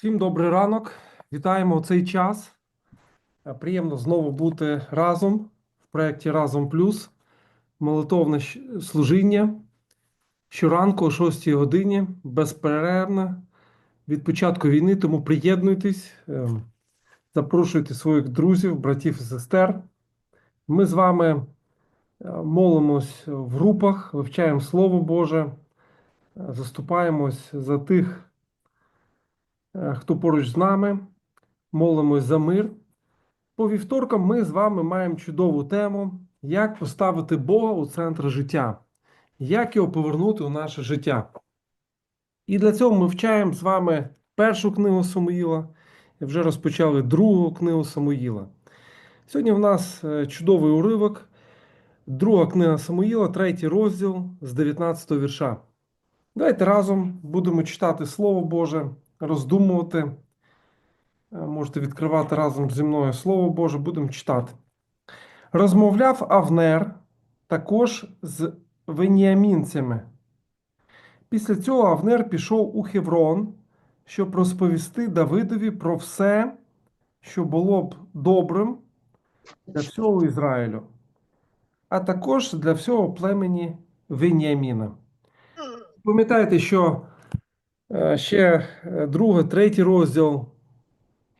Всім добрий ранок. Вітаємо в цей час. Е, Приємно знову бути разом в проєкті Разом Плюс. Молитовне служіння щоранку о 6 годині, безперервно від початку війни. Тому приєднуйтесь, е, запрошуйте своїх друзів, братів і сестер. Ми з вами е, молимось в групах, вивчаємо Слово Боже, е, заступаємось за тих, хто поруч з нами, молимось за мир. По вівторкам ми з вами маємо чудову тему, як поставити Бога у центр життя, як його повернути у наше життя. І для цього ми вчаємо з вами першу книгу Самуїла і вже розпочали другу книгу Самуїла. Сьогодні в нас е, чудовий уривок, друга книга Самуїла, третій розділ з 19 вірша. Давайте разом будемо читати Слово Боже, роздумувати. Е, Можете відкривати разом зі мною Слово Боже, будемо читати. Розмовляв Авнер також з веніамінцями. Після цього Авнер пішов у Хеврон, щоб розповісти Давидові про все, що було б добрим для всього Ізраїлю, а також для всього племені Веніаміна. Пам'ятаєте, що ще е, другий, третій розділ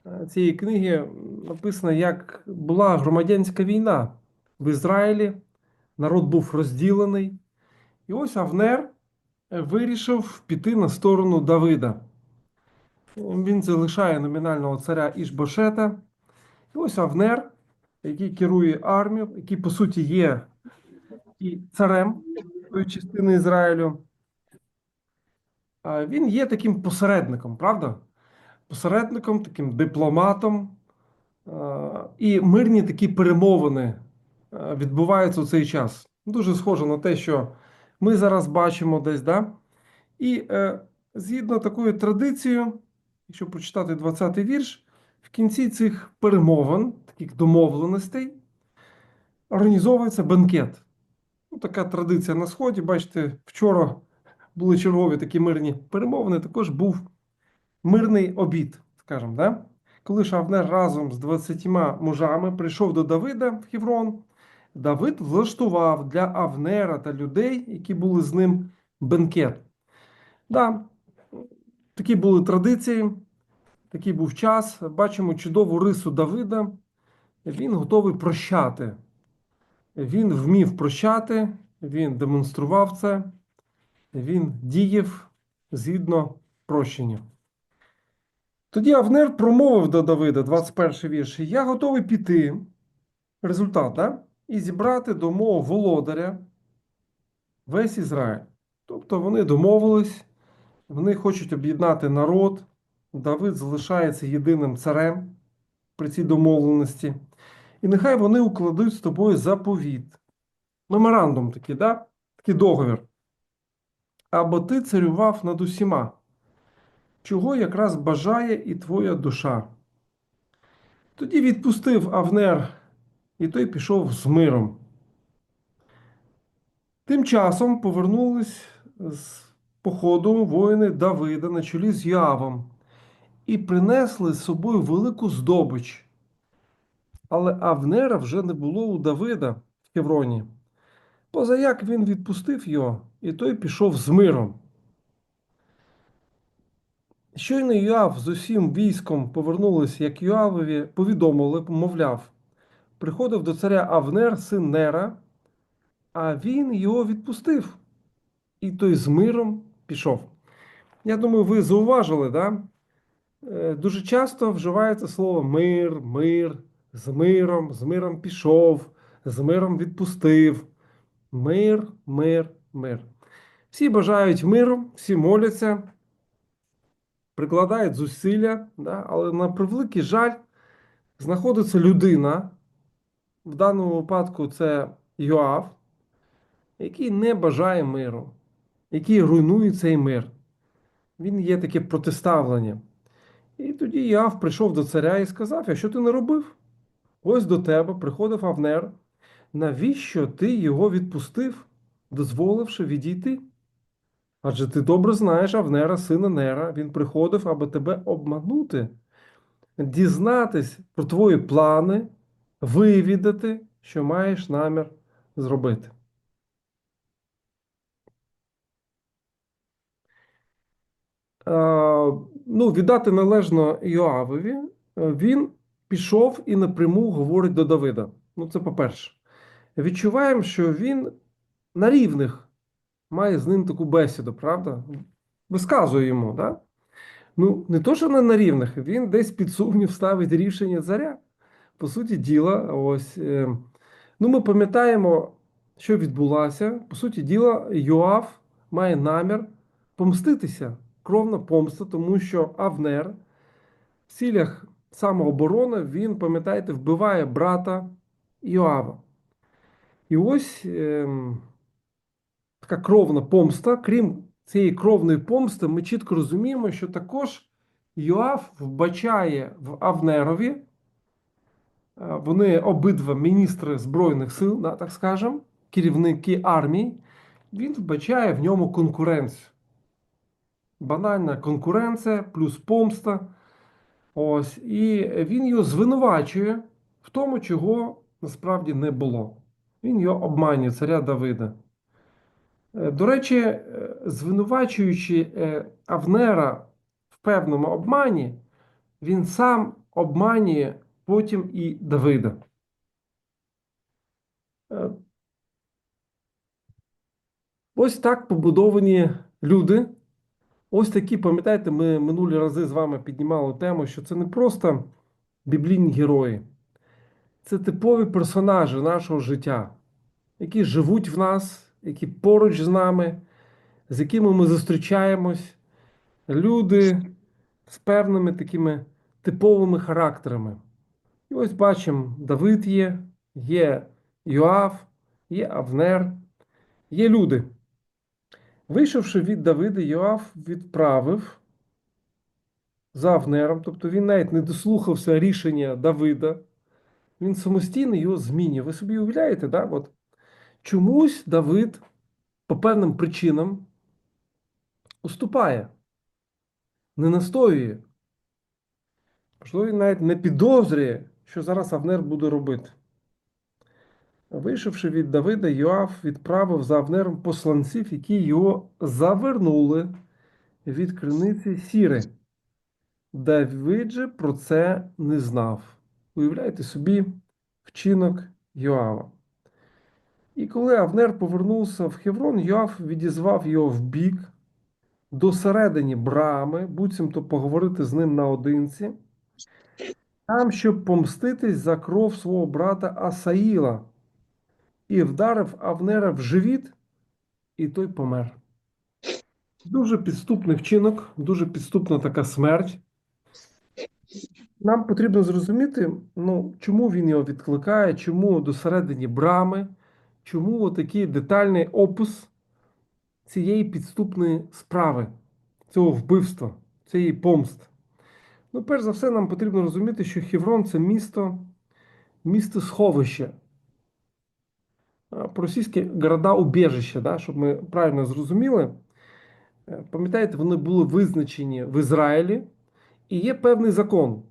е, цієї книги написано, як була громадянська війна в Ізраїлі, народ був розділений. І ось Авнер е, вирішив піти на сторону Давида. Він залишає номінального царя Ішбошета. І ось Авнер, який керує армією, який, по суті, є і царем тої частини Ізраїлю. Він є таким посередником, правда? Посередником, таким дипломатом. І мирні такі перемовини відбуваються у цей час. Дуже схоже на те, що ми зараз бачимо десь, да? І е, згідно такою традицією, якщо прочитати 20-й вірш, в кінці цих перемовин, таких домовленостей, організовується бенкет. Ну, така традиція на Сході. Бачите, вчора були чергові такі мирні перемовини, також був мирний обід, скажімо, да? Коли Шавнер разом з 20 мужами прийшов до Давида в Хеврон, Давид влаштував для Авнера та людей, які були з ним, бенкет. Да, такі були традиції, такий був час. Бачимо чудову рису Давида. Він готовий прощати. Він вмів прощати, він демонстрував це, він діяв згідно прощення. Тоді Авнер промовив до Давида, 21 вірш, я готовий піти, результат, да? і зібрати до мого володаря весь Ізраїль. Тобто вони домовились, вони хочуть об'єднати народ. Давид залишається єдиним царем при цій домовленості. І нехай вони укладуть з тобою заповіт. Меморандум такий, да? такий договір. Або ти царював над усіма, чого якраз бажає і твоя душа. Тоді відпустив Авнер, і той пішов з миром. Тим часом повернулись з походу воїни Давида на чолі з Явом і принесли з собою велику здобич. Але Авнера вже не було у Давида в Хевроні. Позаяк він відпустив його, і той пішов з миром. Щойно Йоав з усім військом повернулись, як Йоавові повідомили, мовляв, приходив до царя Авнер, син Нера, а він його відпустив, і той з миром пішов. Я думаю, ви зауважили, да? Е, Дуже часто вживається слово мир, мир, з миром, з миром пішов, з миром відпустив. Мир, мир, мир. Всі бажають миру, всі моляться, прикладають зусилля, да? але на превеликий жаль знаходиться людина, в даному випадку це Йоав, який не бажає миру, який руйнує цей мир. Він є таке протиставлення. І тоді Яв прийшов до царя і сказав: що ти не робив? Ось до тебе приходив Авнер. Навіщо ти його відпустив, дозволивши відійти? Адже ти добре знаєш Авнера, сина Нера, він приходив, аби тебе обманути, дізнатись про твої плани, вивідати, що маєш намір зробити. Ну, віддати належно Йоавові, він пішов і напряму говорить до Давида. Ну, це по-перше. Відчуваємо, що він на рівних має з ним таку бесіду, правда? Висказує йому, да? Ну, не то, що не на рівних, він десь під сумнів ставить рішення царя. По суті діла, ось. е, Ну, ми пам'ятаємо, що відбулося. По суті діла, Йоав має намір помститися, кровна помста, тому що Авнер в цілях самооборони він, пам'ятаєте, вбиває брата Йоава. І ось ем, така кровна помста. Крім цієї кровної помсти, ми чітко розуміємо, що також Йоав вбачає в Авнерові. е, Вони обидва міністри Збройних сил, так скажемо, керівники армії. Він вбачає в ньому конкуренцію. Банальна конкуренція плюс помста. Ось, і він його звинувачує в тому, чого насправді не було. Він його обманює, царя Давида. Е, До речі, е, звинувачуючи е, Авнера в певному обмані, він сам обманює потім і Давида. Ось так побудовані люди. Ось такі, пам'ятаєте, ми минулі рази з вами піднімали тему, що це не просто біблійні герої, це типові персонажі нашого життя, які живуть в нас, які поруч з нами, з якими ми зустрічаємось. Люди з певними такими типовими характерами. І ось бачимо, Давид є, є Йоав, є Авнер, є люди. Вийшовши від Давида, Йоав відправив за Авнером, тобто він навіть не дослухався рішення Давида, він самостійно його змінює. Ви собі уявляєте, да? От чомусь Давид по певним причинам уступає, не настоює. Можливо, він навіть не підозрює, що зараз Авнер буде робити. Вийшовши від Давида, Йоав відправив за Авнером посланців, які його завернули від криниці Сіри. Давид же про це не знав. Уявляєте собі вчинок Йоава. І коли Авнер повернувся в Хеврон, Йоав відізвав його в бік до середині брами, буцімто поговорити з ним наодинці, там, щоб помститись за кров свого брата Асаїла, і вдарив Авнера в живіт, і той помер. Дуже підступний вчинок, дуже підступна така смерть. Нам потрібно зрозуміти, ну, чому він його відкликає, чому до середині брами, чому отакий детальний опис цієї підступної справи, цього вбивства, цієї помсти. Ну, перш за все, нам потрібно розуміти, що Хеврон це місто, місто сховище. А, По-російськи города убіжище, да, щоб ми правильно зрозуміли. Е, Пам'ятаєте, вони були визначені в Ізраїлі, і є певний закон.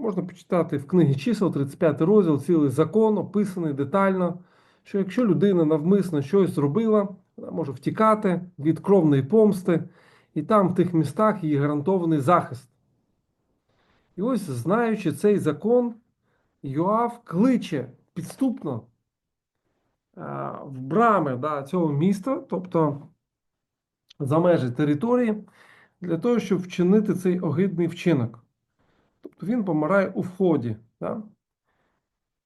Можна почитати в книгі чисел, 35 розділ, цілий закон, описаний детально, що якщо людина навмисно щось зробила, вона може втікати від кровної помсти, і там в тих містах їй гарантований захист. І ось, знаючи цей закон, Йоав кличе підступно е, в брами да, цього міста, тобто за межі території, для того, щоб вчинити цей огидний вчинок. Тобто він помирає у вході. Да?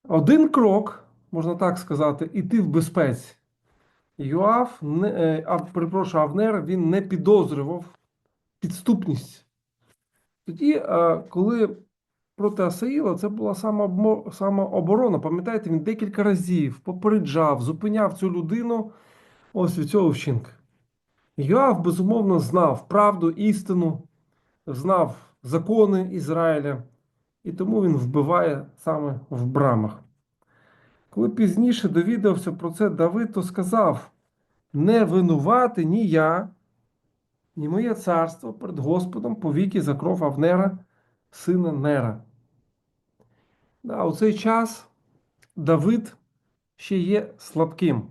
Один крок, можна так сказати, іти в безпеці. Йоав, не, е, а, перепрошую, Авнер, він не підозрював підступність. Тоді, е, коли проти Асаїла, це була самооборона. Пам'ятаєте, він декілька разів попереджав, зупиняв цю людину ось від цього вчинку. Йоав, безумовно, знав правду, істину, знав закони Ізраїля, і тому він вбиває саме в брамах. Коли пізніше довідався про це Давид, то сказав: не винувати ні я, ні моє царство перед Господом повіки за кров Авнера, сина Нера. Да, у цей час Давид ще є слабким.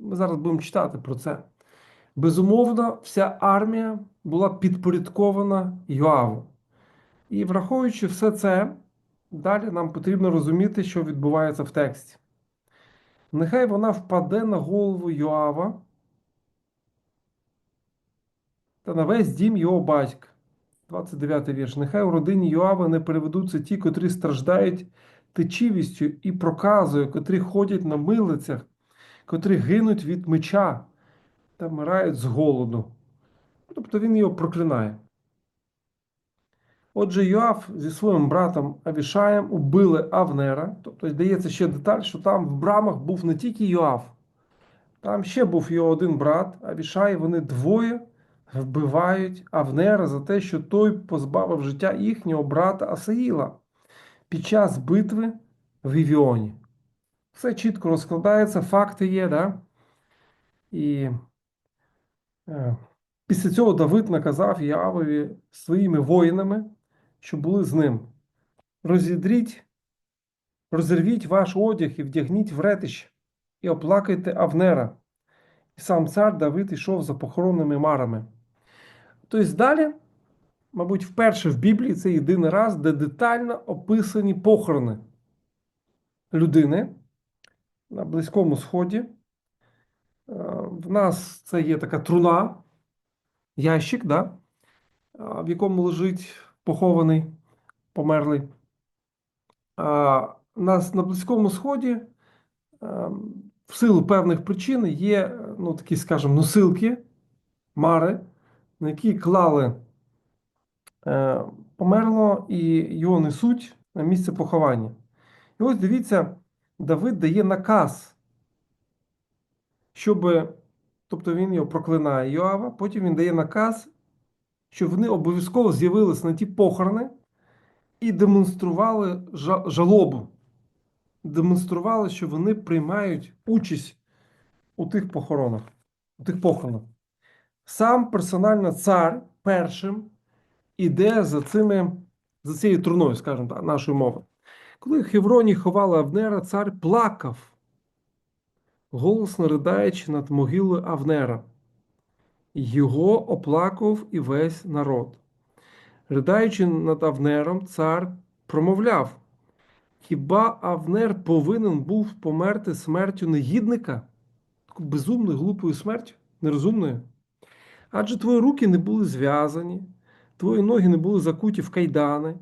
Ми зараз будемо читати про це. Безумовно, вся армія була підпорядкована Йоаву. І враховуючи все це, далі нам потрібно розуміти, що відбувається в тексті. Нехай вона впаде на голову Йоава та на весь дім його батька. 29 вірш. Нехай у родині Йоава не переведуться ті, котрі страждають течівістю і проказою, котрі ходять на милицях, котрі гинуть від меча та вмирають з голоду. Тобто він його проклинає. Отже, Йоав зі своїм братом Авішаєм убили Авнера. Тобто йдеться ще деталь, що там в брамах був не тільки Йоав, там ще був його один брат Авішай. Вони двоє вбивають Авнера за те, що той позбавив життя їхнього брата Асаїла під час битви в Івіоні. Все чітко розкладається, факти є, да? І е, після цього Давид наказав Яавові своїми воїнами, що були з ним. Розідріть, розірвіть ваш одяг і вдягніть в ретищ, і оплакайте Авнера. І сам цар Давид йшов за похоронними марами. Тобто далі, мабуть, вперше в Біблії це єдиний раз, де детально описані похорони людини на Близькому Сході. Е, В нас це є така труна, ящик, да? е, в якому лежить похований померлий. А нас на Близькому Сході е, в силу певних причин є ну, такі, скажімо, носилки, мари, на які клали е, померло і його несуть на місце поховання. І ось дивіться, Давид дає наказ, щоб, тобто він його проклинає Йоава, потім він дає наказ, щоб вони обов'язково з'явилися на ті похорони і демонстрували жалобу. Демонстрували, що вони приймають участь у тих похоронах, у тих похоронах. Сам персонально цар першим іде за цими, за цією труною, скажімо так, нашою мовою. Коли Хевроні ховали Авнера, цар плакав, голосно ридаючи над могилою Авнера. Його оплакував і весь народ. Riдаючи над Авнером, цар промовляв: Хіба Авнер повинен був померти смертю негідника? Таку безумною, глупою смертю, нерозумною? Адже твої руки не були зв'язані, твої ноги не були закуті в кайдани.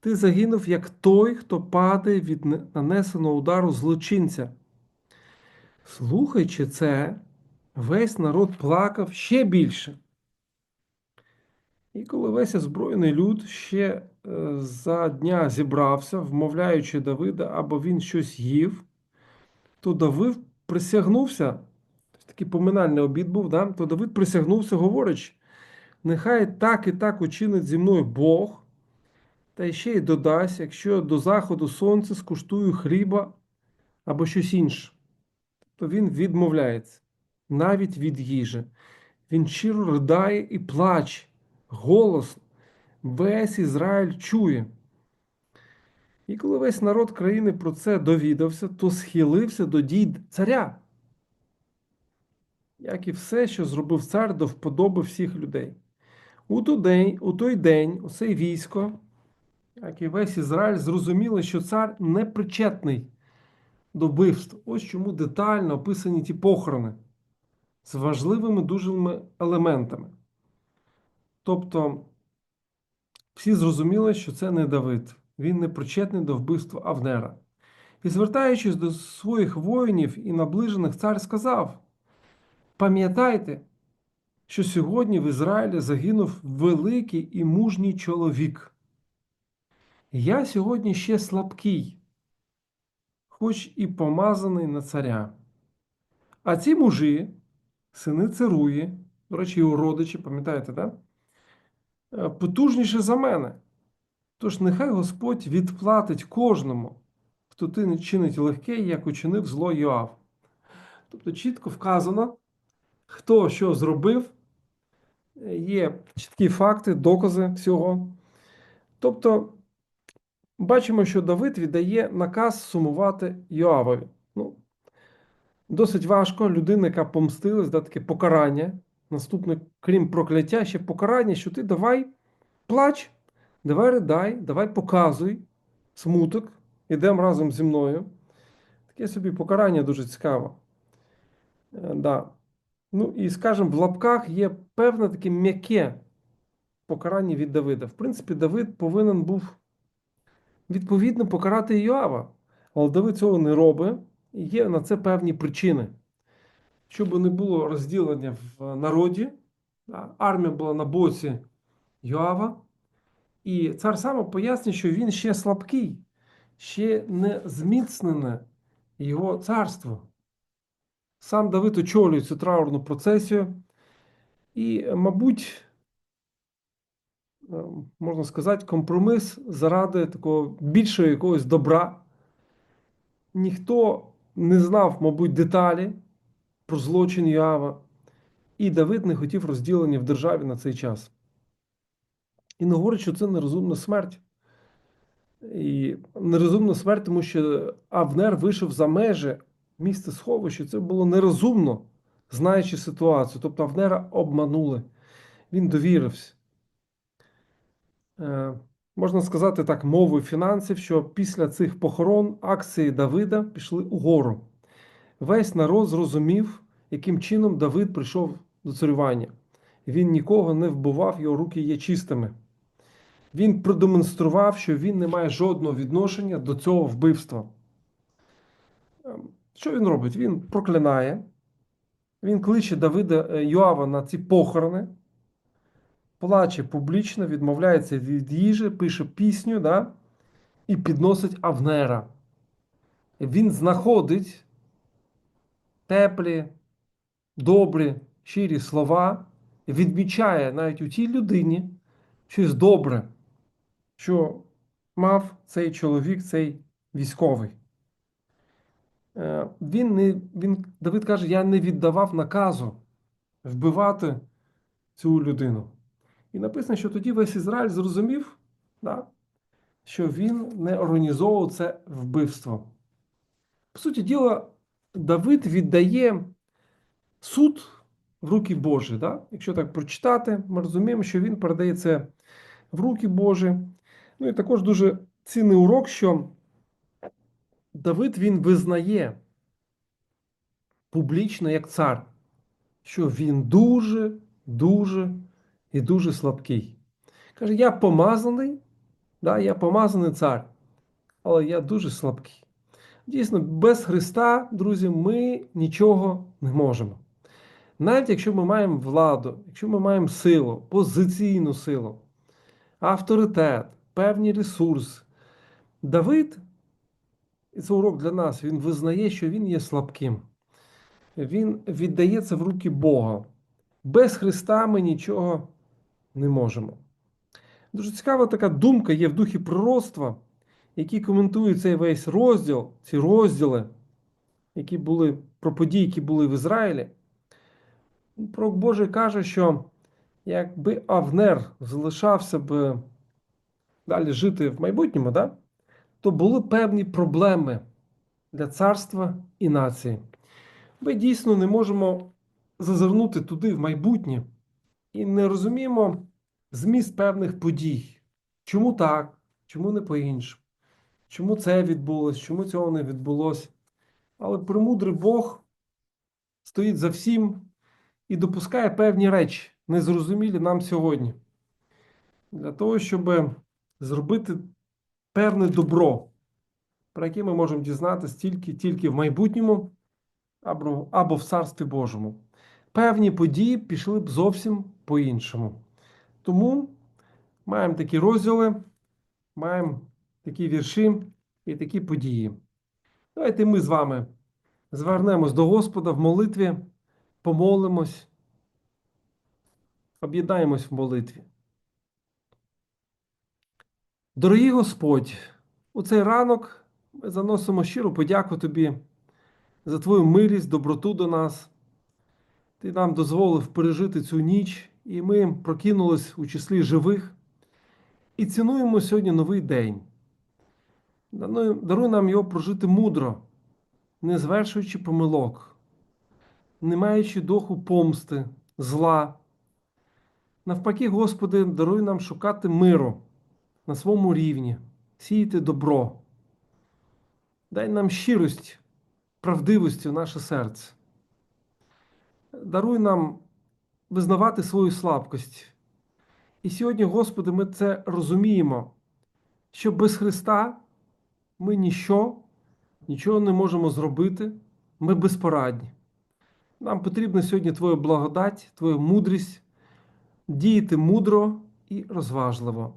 Ти загинув, як той, хто падає від нанесеного удару злочинця. Слухаючи це, весь народ плакав ще більше. І коли весь озброєний люд ще е, за дня зібрався, вмовляючи Давида, або він щось їв, то Давид присягнувся, такий поминальний обід був, да? то Давид присягнувся, говорячи, нехай так і так учинить зі мною Бог, та ще й додасть, якщо до заходу сонця скуштую хліба або щось інше. То він відмовляється навіть від їжі. Він щиро ридає і плаче, голосно. Весь Ізраїль чує. І коли весь народ країни про це довідався, то схилився до дій царя, як і все, що зробив цар до вподоби всіх людей. У той день, у той день усе військо, як і весь Ізраїль, зрозуміло, що цар не причетний до вбивств. Ось чому детально описані ті похорони з важливими дуже елементами. Тобто, всі зрозуміли, що це не Давид, він не причетний до вбивства Авнера. І звертаючись до своїх воїнів і наближених, цар сказав: пам'ятайте, що сьогодні в Ізраїлі загинув великий і мужній чоловік. Я сьогодні ще слабкий, хоч і помазаний на царя. А ці мужі, сини Церуї, до речі, його родичі, пам'ятаєте, да? Е, потужніше за мене. Тож нехай Господь відплатить кожному, хто ти не чинить легке, як учинив зло Йоав. Тобто чітко вказано, хто що зробив, є чіткі факти, докази всього. Тобто, бачимо, що Давид віддає наказ сумувати Йоавові. Досить важко людина, яка помстилась, да, таке покарання. Наступне, крім прокляття, ще покарання, що ти давай плач, давай ридай, давай показуй смуток, ідемо разом зі мною. Таке собі покарання дуже цікаво. Е, да. Ну і скажімо, в лапках є певне таке м'яке покарання від Давида. В принципі, Давид повинен був відповідно покарати Йоава. Але Давид цього не робить, є на це певні причини. Щоб не було розділення в народі, армія була на боці Йоава. І цар саме пояснює, що він ще слабкий, ще не зміцнене його царство. Сам Давид очолює цю траурну процесію, і, мабуть, е, можна сказати, компроміс заради такого більшого якогось добра. Ніхто не знав, мабуть, деталі про злочин Йоава, і Давид не хотів розділення в державі на цей час. І не говорить, що це нерозумна смерть. І нерозумна смерть, тому що Авнер вийшов за межі місце сховища. Це було нерозумно, знаючи ситуацію. Тобто Авнера обманули. Він довірився. Можна сказати так, мовою фінансів, що після цих похорон акції Давида пішли угору. Весь народ зрозумів, яким чином Давид прийшов до царювання. Він нікого не вбивав, його руки є чистими. Він продемонстрував, що він не має жодного відношення до цього вбивства. Ем, Що він робить? Він проклинає, він кличе Давида е, Йоава на ці похорони, плаче публічно, відмовляється від їжі, пише пісню да? і підносить Авнера. Він знаходить теплі, добрі, щирі слова, відмічає навіть у тій людині щось добре, що мав цей чоловік, цей військовий. Е, Він не, він, Давид каже: Я не віддавав наказу вбивати цю людину. І написано, що тоді весь Ізраїль зрозумів, да, що він не організовував це вбивство. По суті діла, Давид віддає суд в руки Божі. Да? Якщо так прочитати, ми розуміємо, що він передає це в руки Божі. Ну і також дуже цінний урок, що Давид він визнає публічно як цар, що він дуже, дуже і дуже слабкий. Каже, я помазаний, да, я помазаний цар, але я дуже слабкий. Дійсно, без Христа, друзі, ми нічого не можемо. Навіть якщо ми маємо владу, якщо ми маємо силу, позиційну силу, авторитет, певні ресурси, Давид, і це урок для нас, він визнає, що він є слабким. Він віддає це в руки Бога. Без Христа ми нічого не можемо. Дуже цікава така думка є в духі пророцтва, які коментують цей весь розділ, ці розділи, які були про події, які були в Ізраїлі. Пророк Божий каже, що якби Авнер залишався б далі жити в майбутньому, да, то були певні проблеми для царства і нації. Ми дійсно не можемо зазирнути туди в майбутнє і не розуміємо зміст певних подій. Чому так, чому не по-іншому? Чому це відбулося, чому цього не відбулося? Але премудрий Бог стоїть за всім і допускає певні речі, незрозумілі нам сьогодні, для того, щоб зробити певне добро, про яке ми можемо дізнатися тільки, тільки в майбутньому або, або в Царстві Божому. Певні події пішли б зовсім по-іншому. Тому маємо такі розділи, маємо такі вірші і такі події. Давайте ми з вами звернемось до Господа в молитві, помолимось, об'єднаємось в молитві. Дорогий Господь, у цей ранок ми заносимо щиру подяку Тобі за Твою милість, доброту до нас. Ти нам дозволив пережити цю ніч і ми прокинулись у числі живих і цінуємо сьогодні новий день. Даруй нам його прожити мудро, не звершуючи помилок, не маючи духу помсти, зла. Навпаки, Господи, даруй нам шукати миру на своєму рівні, сіяти добро. Дай нам щирість, правдивості в наше серце. Даруй нам визнавати свою слабкость. І сьогодні, Господи, ми це розуміємо, що без Христа ми ніщо, нічого не можемо зробити, ми безпорадні. Нам потрібна сьогодні Твоя благодать, Твоя мудрість, діяти мудро і розважливо.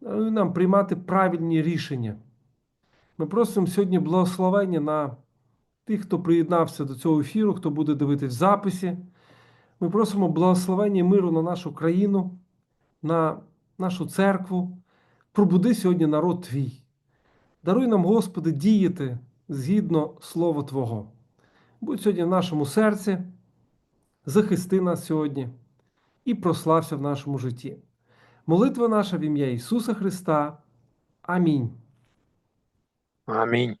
Даруй нам приймати правильні рішення. Ми просимо сьогодні благословення на тих, хто приєднався до цього ефіру, хто буде дивитись в записі. Ми просимо благословення миру на нашу країну, на нашу церкву. Пробуди сьогодні народ твій. Даруй нам, Господи, діяти згідно Слова Твого. Будь сьогодні в нашому серці, захисти нас сьогодні і прослався в нашому житті. Молитва наша в ім'я Ісуса Христа. Амінь. Амінь.